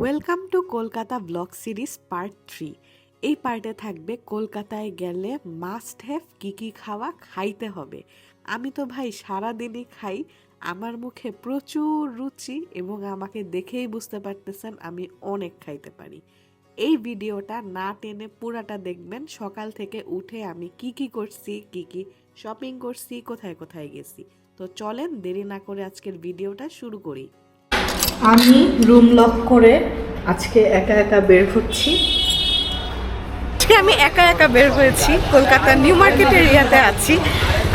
Welcome to Kolkata blog series part three এই পার্টে থাকবে কলকাতায় গেলে মাস্ট হ্যাভ কী কী খাওয়া খাইতে হবে। আমি তো ভাই সারাদিনই খাই, আমার মুখে প্রচুর রুচি এবং আমাকে দেখেই বুঝতে পারতেছেন আমি অনেক খাইতে পারি। এই ভিডিওটা না টেনে পুরাটা দেখবেন, সকাল থেকে উঠে আমি কি কি করছি, কি কি শপিং করছি, কোথায় কোথায় গেছি। তো চলেন দেরি না করে আজকের ভিডিওটা শুরু করি। আমি রুম লক করে আজকে একা একা বের হচ্ছি। আমি একা একা বের হয়েছি কলকাতার নিউ মার্কেট এরিয়াতে আছি।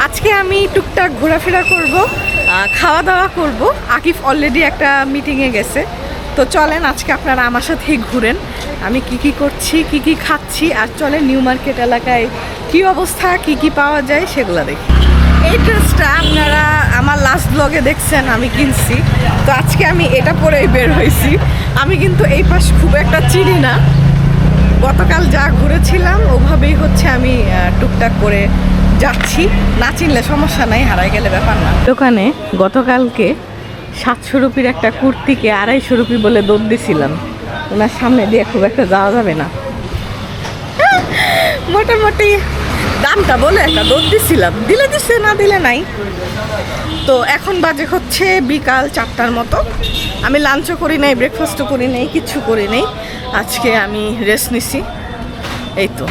আজকে আমি টুকটাক ঘোরাফেরা করব খাওয়া দাওয়া করব। আকিফ অলরেডি একটা মিটিংয়ে গেছে। তো চলেন আজকে আপনারা আমার সাথেই ঘুরেন। আমি কি কি করছি, কি কি খাচ্ছি, আর চলেন নিউ মার্কেট এলাকায় কি অবস্থা, কি কি পাওয়া যায় সেগুলো দেখি। এই ড্রেসটা আপনারা আমার লাস্ট ব্লগে দেখছেন, আমি কিনছি। তো আজকে আমি এটা পরেই বের হয়েছি। আমি কিন্তু এই পাশ খুব একটা চিনি না। গতকাল যা ঘুরেছিলাম, ওভাবেই হচ্ছে আমি টুকটাক করে যাচ্ছি। না চিনলে সমস্যা নাই, হারাই গেলে ব্যাপার না। দোকানে গতকালকে সাতশো রুপির একটা কুর্তিকে আড়াইশো রুপি বলে দৌড় দিছিলাম। ওনার সামনে দিয়ে খুব একটা যাওয়া যাবে না। মোটামুটি দামটা বলে একটা দৌড় দিছিলাম। দিলে দিচ্ছে না দিলে নাই। তো এখন বাজে হচ্ছে বিকাল চারটার মতো। আমি লাঞ্চও করি নাই ব্রেকফাস্টও করি নাই কিচ্ছু করি নাই। আজকে আমি রেস্ট নিছি। এই তো।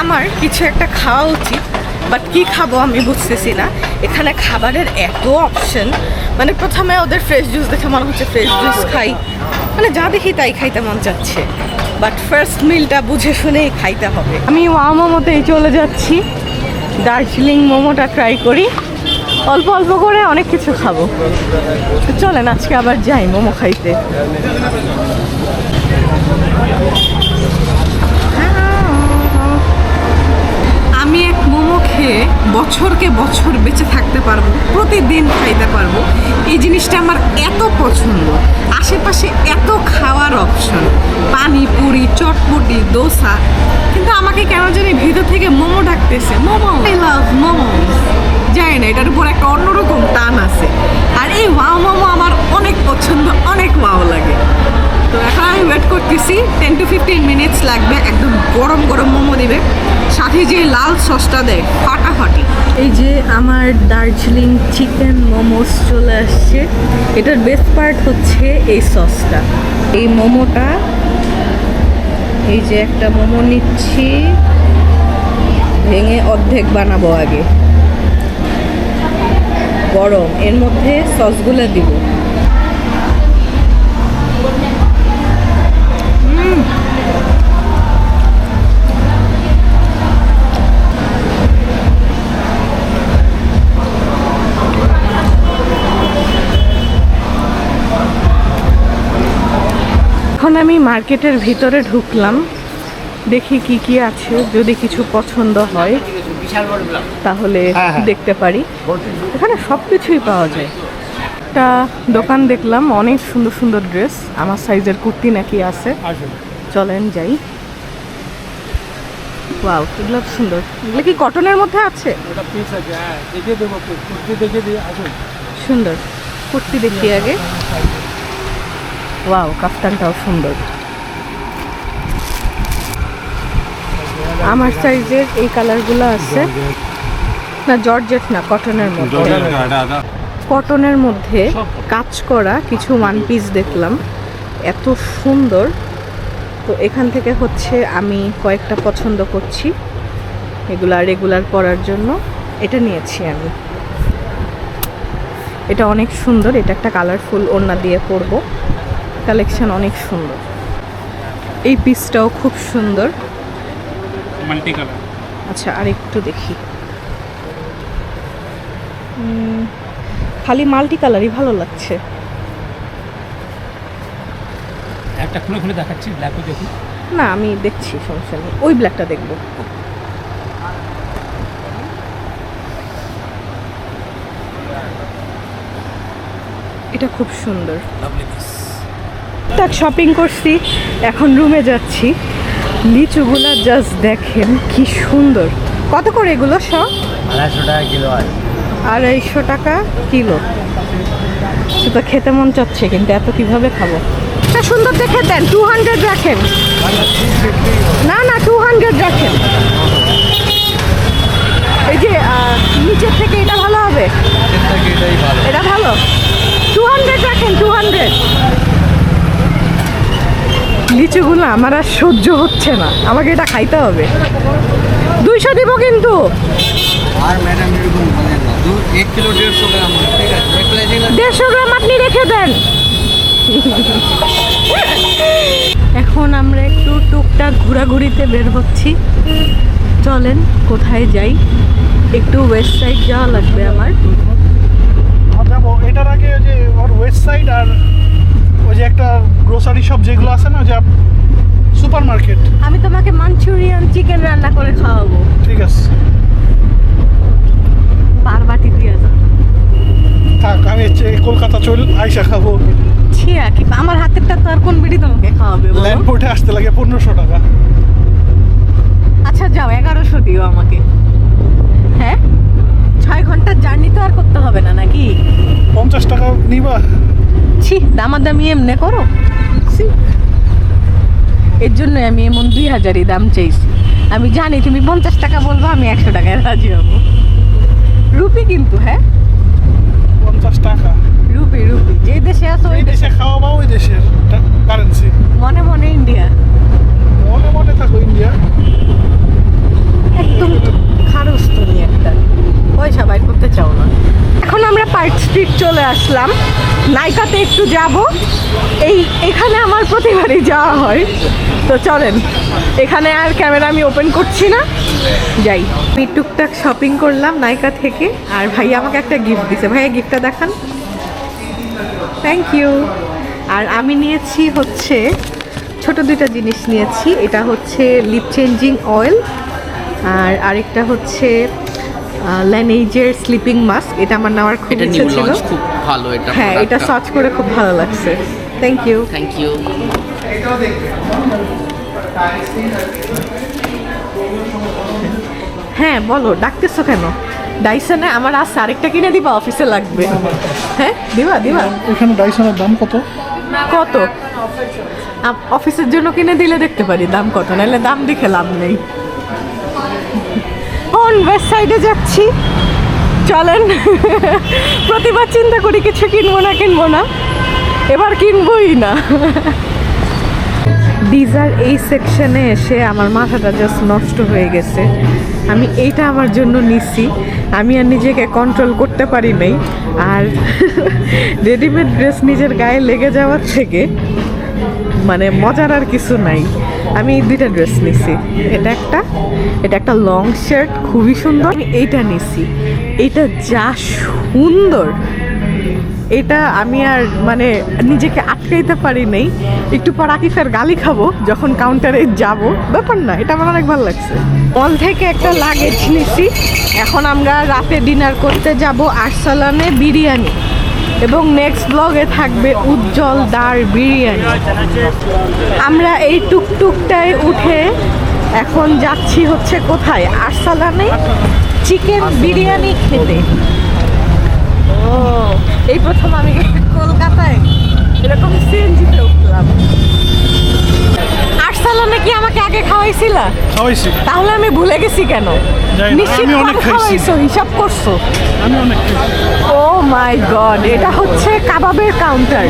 আমার কিছু একটা খাওয়া উচিত বাট কি খাব আমি বুঝতেছি না। এখানে খাবারের এত অপশন মানে প্রথমে ওদের ফ্রেশ জুস দেখে মনে হচ্ছে ফ্রেশ জুস খাই। মানে যা দেখি তাই খাইতে মন চাচ্ছে। বাট ফার্স্ট মিলটা বুঝে শুনেই খাইতে হবে। আমি ওয়া মোমোতেই চলে যাচ্ছি। দার্জিলিং মোমোটা ট্রাই করি। অল্প অল্প করে অনেক কিছু খাব। চলেন, আজকে আবার যাই মোমো খাইতে আমি এক মোমো খেয়ে বছরকে বছর বেঁচে থাকতে পারব, প্রতিদিন খাইতে পারব, এই জিনিসটা আমার এত পছন্দ। আশেপাশে এত খাওয়ার অপশন পানিপুরি চটপটি, দোসা। কিন্তু আমাকে কেন জানি ভিতর থেকে মোমো ডাকতেছে, মোমো আই লাভ মোমো। জানি না, এটার উপর একটা অন্যরকম টান আছে। আর এই ওয়াও মোমো আমার অনেক পছন্দ, অনেক ওয়াও লাগে। তো এখন আমি ওয়েট করতেছি টেন টু ফিফটিন মিনিটস লাগবে, একদম গরম গরম মোমো দিবে। সাথে যে লাল সসটা দেয়, ফাটাফাটি। এই যে আমার দার্জিলিং চিকেন মোমোস চলে আসছে। এটার বেস্ট পার্ট হচ্ছে এই সসটা। এই মোমোটা, এই যে একটা মোমো নিচ্ছি, ভেঙে অর্ধেক বানাবো আগে। গরম, এর মধ্যে সসগুলো দিব। আমি মার্কেটের ভিতরে ঢুকলাম দেখি কি কি আছে যদি কিছু পছন্দ হয় তাহলে দেখতে পারি। এখানে সব কিছুই পাওয়া যায়। একটা দোকান দেখলাম অনেক সুন্দর সুন্দর ড্রেস আমার সাইজের কুর্তি নাকি আছে। চলেন যাই। ওয়াও এগুলো সুন্দর। এগুলো কি কটনের মধ্যে আছে? হ্যাঁ সুন্দর। কুর্তি দেখি আগে। ওয়াও কাফতানটাও সুন্দর। আমার সাইজের এই কালারগুলো আছে। না জর্জেট না কটনের মধ্যে। কটনের মধ্যে কাজ করা কিছু ওয়ান পিস দেখলাম। এত সুন্দর। তো এখান থেকে হচ্ছে আমি কয়েকটা পছন্দ করছি। এগুলা রেগুলার পরার জন্য। এটা নিয়েছি আমি। এটা অনেক সুন্দর। এটা একটা কালারফুল ওড়না দিয়ে পরব। কালেকশন অনেক সুন্দর। এই পিসটাও খুব সুন্দর। মাল্টি কালার আচ্ছা আর একটু দেখি খালি মাল্টি কালারই ভালো লাগছে। একটা খুলে খুলে দেখাচ্ছি ব্ল্যাকও দেখুন না আমি দেখছি সমস্যা নেই। ওই ব্ল্যাকটা দেখব। এটা খুব সুন্দর। তাক শপিং করছি এখন রুমে যাচ্ছি। লিচুগুলা জাস্ট দেখেন কি সুন্দর। কত করে এগুলো সব? আড়াইশো টাকা কিলো আড়াইশো টাকা কিলো। তো খেতে মন চাচ্ছে কিন্তু এত কীভাবে খাব? একটা সুন্দর দেখে দেন টু হান্ড্রেড রাখেন। না না টু হান্ড্রেড রাখেন। এই যে নিচের থেকে এটা ভালো হবে? এটা ভালো? টু হান্ড্রেড রাখেন টু হান্ড্রেড লিচুগুলো আমার আর সহ্য হচ্ছে না। আমাকে এটা খাইতে হবে। দুইশো দিব কিন্তু। আর ম্যাডাম এরকম বলেন না। দু এক কিলো দেড়শো গ্রাম ঠিক আছে? দেড়শো গ্রাম আপনি রেখে দেন। এখন আমরা একটু টুকটাক ঘোরাঘুরিতে বের হচ্ছি। চলেন কোথায় যাই? একটু ওয়েস্ট সাইড যাওয়া লাগবে আমার। এটার আগে ওই যে ওর ওয়েস্ট সাইড আর ওই যে একটা গ্রোসারি শপ যেগুলো আছে না যে সুপার মার্কেট আমি তোমাকে মাঞ্চুরিয়ান চিকেন রান্না করে খাওয়াবো। ঠিক আছে। বারবাটি দিয়ে যা থাক আমি কলকাতা চল আইসা খাব। ছিয়া কি আমার হাতেরটা তো আর কোন বিড়ি তোমাকে খাওয়াবে? ল্যান্ডপোর্টে আসতে লাগে পনেরোশো টাকা। আচ্ছা যাও এগারোশো দিও আমাকে। হ্যাঁ? ছয় ঘণ্টার জার্নি তো আর করতে হবে না নাকি? পঞ্চাশ টাকা নিবা। ছি দামাদামি এমনি করো। ছি। এর জন্য আমি এমন দুই হাজারই দাম চাইছি। আমি জানি তুমি পঞ্চাশ টাকা বলব আমি একশো টাকায় রাজি হব। রুপি কিন্তু হ্যাঁ? পঞ্চাশ টাকা। Rupee rupee. যে দেশে আছো ওই দেশে দেশে। খাওয়া বা ওই দেশের কারেন্সি মনে মনে ইন্ডিয়া। মনে মনে থাকো ইন্ডিয়া। একদম খারস তুমি একটা। পয়সা বাইর করতে চাও না। এখন আমরা পার্ক স্ট্রিট চলে আসলাম। নাইকাতে একটু যাব। এই, এখানে আমার প্রতিবারই যাওয়া হয়। তো চলেন, এখানে আর ক্যামেরা আমি ওপেন করছি না। যাই। আমি টুকটাক শপিং করলাম নাইকা থেকে, আর ভাই আমাকে একটা গিফট দিছে। ভাইয়া গিফটটা দেখান। থ্যাংক ইউ আর আমি নিয়েছি হচ্ছে, ছোট দুইটা জিনিস নিয়েছি। এটা হচ্ছে লিপ চেঞ্জিং অয়েল আর আরেকটা হচ্ছে ল্যানেজের স্লিপিং মাস্ক এটা আমার নেওয়ার খুব ইচ্ছে ছিল। খুব ভালো এটা হ্যাঁ এটা সার্চ করে খুব ভালো লাগছে। থ্যাংক ইউ থ্যাংক ইউ হ্যাঁ বলো ডাকতেছো কেন? ডাইসনে আমার আছে আরেকটা কিনে দিবা অফিসে লাগবে। হ্যাঁ দিবা দিবা। এখানে ডাইসনের দাম কত? কত? আপ- অফিসের জন্য কিনে দিলে দেখতে পারি দাম কত? নাহলে দাম দেখে লাভ নেই। কোন ওয়েস্ট সাইডে যাচ্ছি। চলেন। প্রতিবার চিন্তা করি কিছু কিনবো না কিনবো না। এবার কিনবই না। ডিজার এই সেকশনে এসে আমার মাথাটা জাস্ট নষ্ট হয়ে গেছে। আমি এইটা আমার জন্য নিছি। আমি আর নিজেকে কন্ট্রোল করতে পারি নাই। আর রেডিমেড ড্রেস নিজের গায়ে লেগে যাওয়ার থেকে মানে মজার আর কিছু নাই। আমি দুইটা ড্রেস নিছি। এটা একটা এটা একটা লং শার্ট খুবই সুন্দর। আমি এইটা নিছি। এটা যা সুন্দর। এটা আমি আর মানে নিজেকে আটকাইতে পারি নাই। একটু পর আকিফের গালি খাব, যখন কাউন্টারে যাব। ব্যাপার না, এটা আমার অনেক ভালো লাগছে। মল থেকে একটা লাগেজ নিছি। এখন আমরা রাতে ডিনার করতে যাব আরসালানে বিরিয়ানি। এবং নেক্সট ব্লগে থাকবে উজ্জ্বল দার বিরিয়ানি। আমরা এই টুকটুকটায় উঠে এখন যাচ্ছি হচ্ছে কোথায়? আরসালানে চিকেন বিরিয়ানি খেতে। ও, এই প্রথম আমি কলকাতায় এরকম সিএনজিতে উঠলাম আরসালানে কি আমাকে আগে খাওয়াইছিলা খাওয়াইছি। তাহলে আমি ভুলে গেছি কেন? নিশ্চিত আমি অনেক খাইছি। খাওয়াইছো হিসাব করছ। আমি অনেক ও মাই গড এটা হচ্ছে কাবাবের কাউন্টার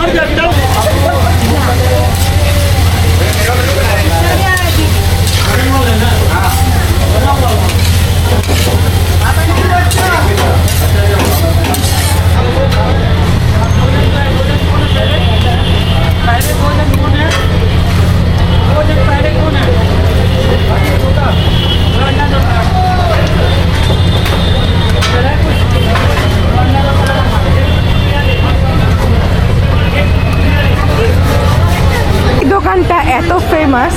এই দোকানটা এত ফেমাস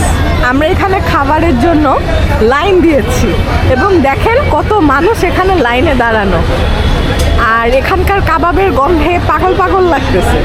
আমরা এখানে খাবারের জন্য লাইন দিয়েছি এবং দেখেন কত মানুষ এখানে লাইনে দাঁড়ানো। আর এখানকার কাবাবের গন্ধে পাগল পাগল লাগতেছে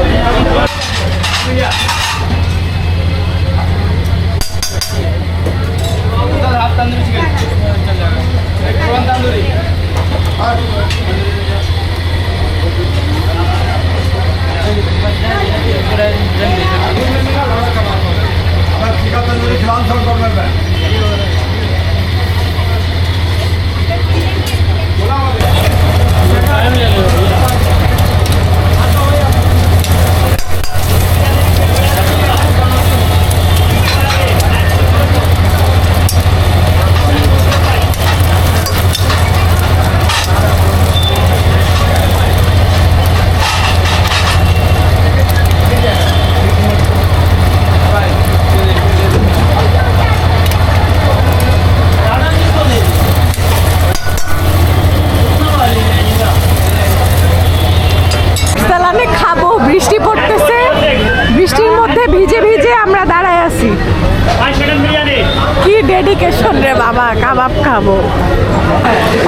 কি ডেডিকেশন রে বাবা কাবাব খাব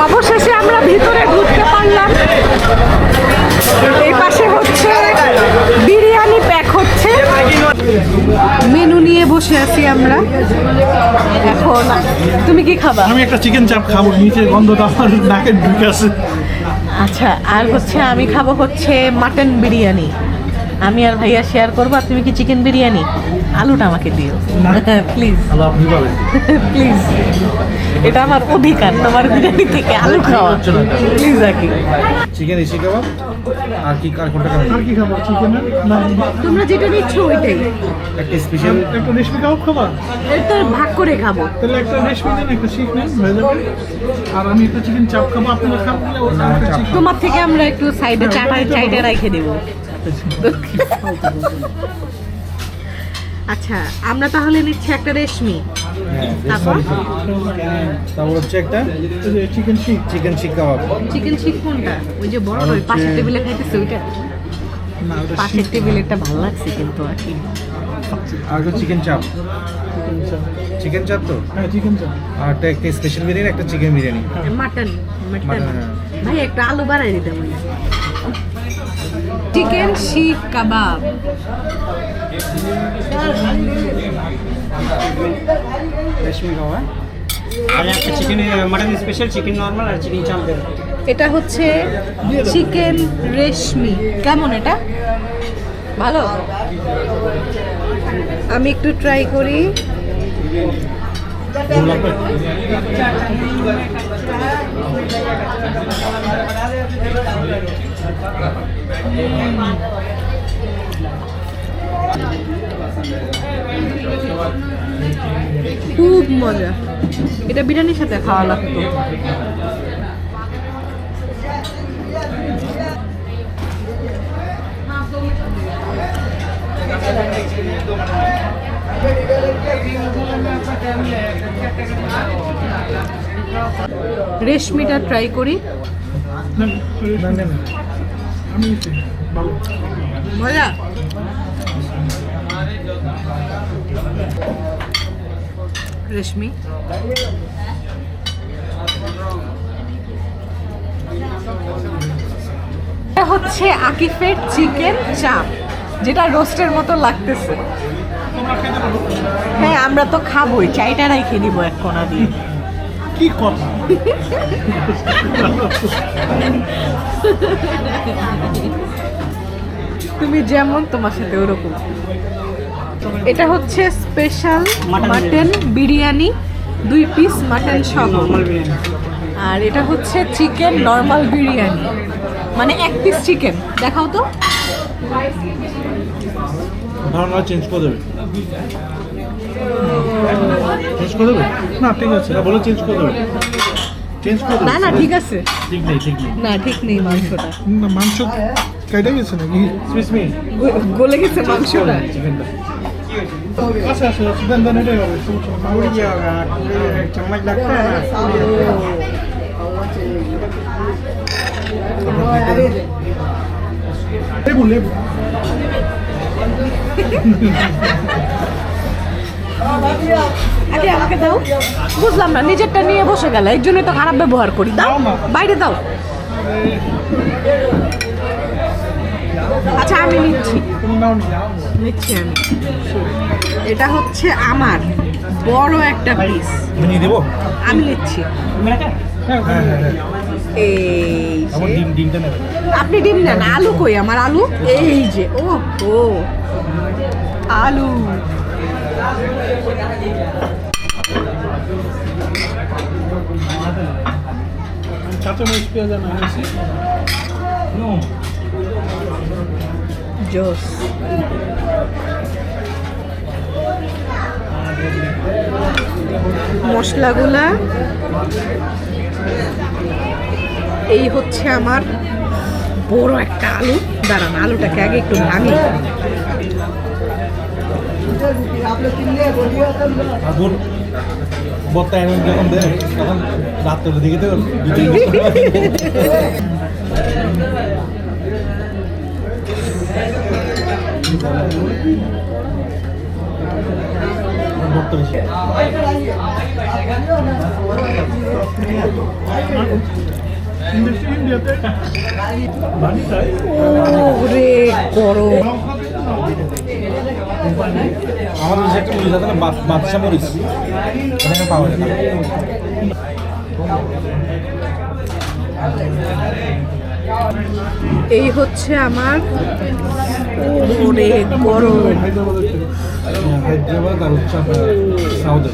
অবশেষে আমরা ভিতরে ঢুকতে পারলাম। এই পাশে হচ্ছে বিরিয়ানি প্যাক হচ্ছে। মেনু নিয়ে বসে আছি আমরা। এখন তুমি কি খাবা? আমি একটা চিকেন চাপ খাব নিচে গন্ধটা আমার নাকে ঢুকে আছে। আচ্ছা আর হচ্ছে আমি খাব হচ্ছে মাটন বিরিয়ানি। আমি আর ভাইয়া শেয়ার করব আর তুমি কি চিকেন বিরিয়ানি? আলুটা আমাকে দিও। প্লিজ আল্লাহ আপনি পাবেন। প্লিজ এটা আমার অধিকার তোমার বিরিয়ানি থেকে আলু খাওয়া। প্লিজ আকি। চিকেন এসি কাবাব আর কি আর কোনটা খাবেন? আর কি খাব? চিকেন না। তোমরা যেটা নিচ্ছ ওইটাই। একটা স্পেশাল একটা রেশমি কাবাব খাবা? এটা ভাগ করে খাব। তাহলে একটা রেশমি দেন একটা শিখ নেন আর আমি একটা চিকেন চাপ খাব আপনারা খাবেন তোমার থেকে আমরা একটু সাইডে চাটা চাইটা রেখে দেবো। আচ্ছা আমরা তাহলে নিচ্ছি একটা রেশমি। তারপর? তারপর হচ্ছে একটা চিকেন চিকেন শিক কাবাব চিকেন শিক কোনটা? ওই যে বড় ওই পাশের টেবিলে খাইতেছে ওইটা? না ওটা পাশের টেবিলেরটা ভালো লাগছে কিন্তু আর কি। আর চিকেন চাপ চিকেন চাপ তো? হ্যাঁ চিকেন চাপ আর একটা একটা স্পেশাল বিরিয়ানি একটা চিকেন বিরিয়ানি। Mutton mutton. হ্যাঁ। ভাই একটা আলু বাড়াই দিতে চিকেন শিখ কাবাব। রেশমি খাওয়া আর একটা chicken mutton special chicken normal আর চিকেন চাপ এটা হচ্ছে চিকেন রেশমি। কেমন এটা? ভালো? আমি একটু ট্রাই করি। খুব মজা। এটা বিরিয়ানির সাথে খাওয়া লাগতো। রেশমিটা ট্রাই করি। মজা রেশমি। হচ্ছে আকিফের চিকেন চাপ, যেটা রোস্টের মতো লাগতেছে। হ্যাঁ আমরা তো খাবোই, চাইটা রেখে দিব এক কোনা দিয়ে। কি কথা? তুমি যেমন তোমার সাথে ওরকম। এটা হচ্ছে স্পেশাল মাটন বিরিয়ানি। দুই পিস মাটন সহ। আর এটা হচ্ছে চিকেন নর্মাল বিরিয়ানি। মানে এক পিস চিকেন দেখাও তো। ধারণা চেঞ্জ করে দেবে। চেঞ্জ করে দেবে? না ঠিক আছে। বলে চেঞ্জ করে দেবে। চেঞ্জ করে না না ঠিক আছে। ঠিক নেই ঠিক নেই। না ঠিক নেই মাংসটা। না মাংস কেটে গেছে নাকি? সুইসমি গলে গেছে মাংসটা। আচ্ছা আচ্ছা, আচ্ছা চামচ আগে আমাকে দাও। বুঝলাম না নিজেরটা নিয়ে বসে গেল এই জন্য তো খারাপ ব্যবহার করি। দাও বাইরে দাও। আচ্ছা আমি নিচ্ছি। নিচ্ছি আমি। এটা হচ্ছে আমার বড় একটা পিস নিয়ে দেবো? আমি নিচ্ছি। আপনি ডিম নেন আলু কই? আমার আলু? এই যে ও আলু। চাচা মরিচ পেঁয়াজ আনা হয়েছে জোস। মশলাগুলা। এই হচ্ছে আমার বড় একটা আলু। দাঁড়ান আলুটাকে আগে একটু ভাঙি। বত্তা এমন যখন দেয় তখন রাত্রের দিকে তো ওরে গরম। আমাদের দেশে একটা মরিচ আছে না বাদশা মরিচ এখানে পাওয়া যায় এই হচ্ছে আমার গরম। হায়দ্রাবাদ আর হচ্ছে সাউথ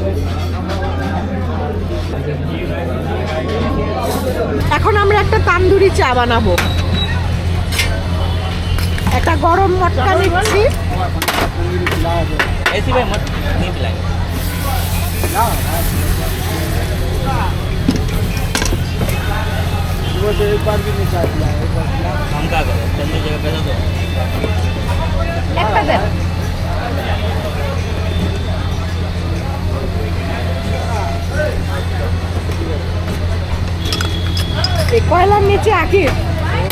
এখন আমরা একটা তান্দুরি চা বানাবো। একটা গরম মটকা নিচ্ছি। একটা এই কয়লার নিচে আঁকি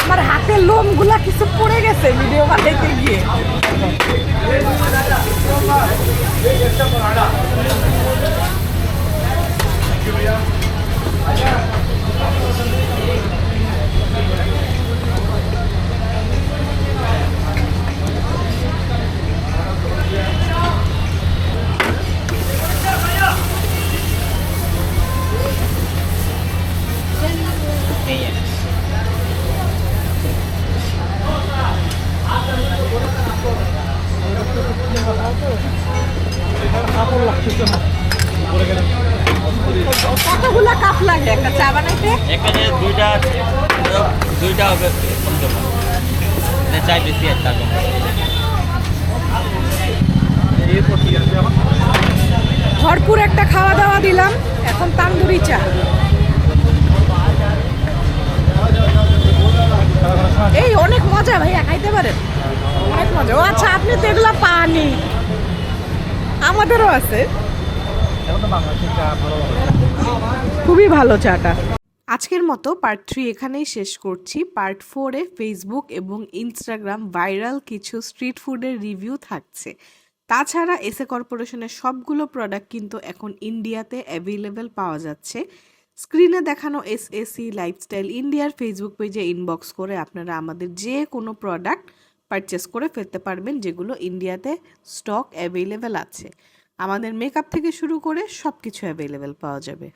আমার হাতের লোমগুলা কিছু পড়ে গেছে ভিডিও বানাইতে গিয়ে। কতগুলা কাপ লাগে একটা চা বানাইতে? এখানে দুইটা দুইটা হবে চাই বেশি ভরপুর একটা খাওয়া দাওয়া দিলাম এখন তান্দুরি চা। এই অনেক মজা ভাইয়া খাইতে পারেন? অনেক মজা। ও আচ্ছা আপনি তো এগুলো পানি আমাদেরও আছে। খুবই ভালো চাটা। আজকের মতো পার্ট থ্রি এখানেই শেষ করছি। পার্ট ফোরে ফেসবুক এবং ইনস্টাগ্রাম ভাইরাল কিছু স্ট্রিট ফুডের রিভিউ থাকছে। তাছাড়া এসএ কর্পোরেশনের সবগুলো প্রোডাক্ট কিন্তু এখন ইন্ডিয়াতে অ্যাভেলেবেল পাওয়া যাচ্ছে। স্ক্রিনে দেখানো এস এসি লাইফস্টাইল ইন্ডিয়ার ফেসবুক পেজে ইনবক্স করে আপনারা আমাদের যে কোনো প্রোডাক্ট পারচেস করে ফেলতে পারবেন, যেগুলো ইন্ডিয়াতে স্টক অ্যাভেলেবেল আছে। আমাদের মেকআপ থেকে শুরু করে সব কিছু অ্যাভেলেবেল পাওয়া যাবে।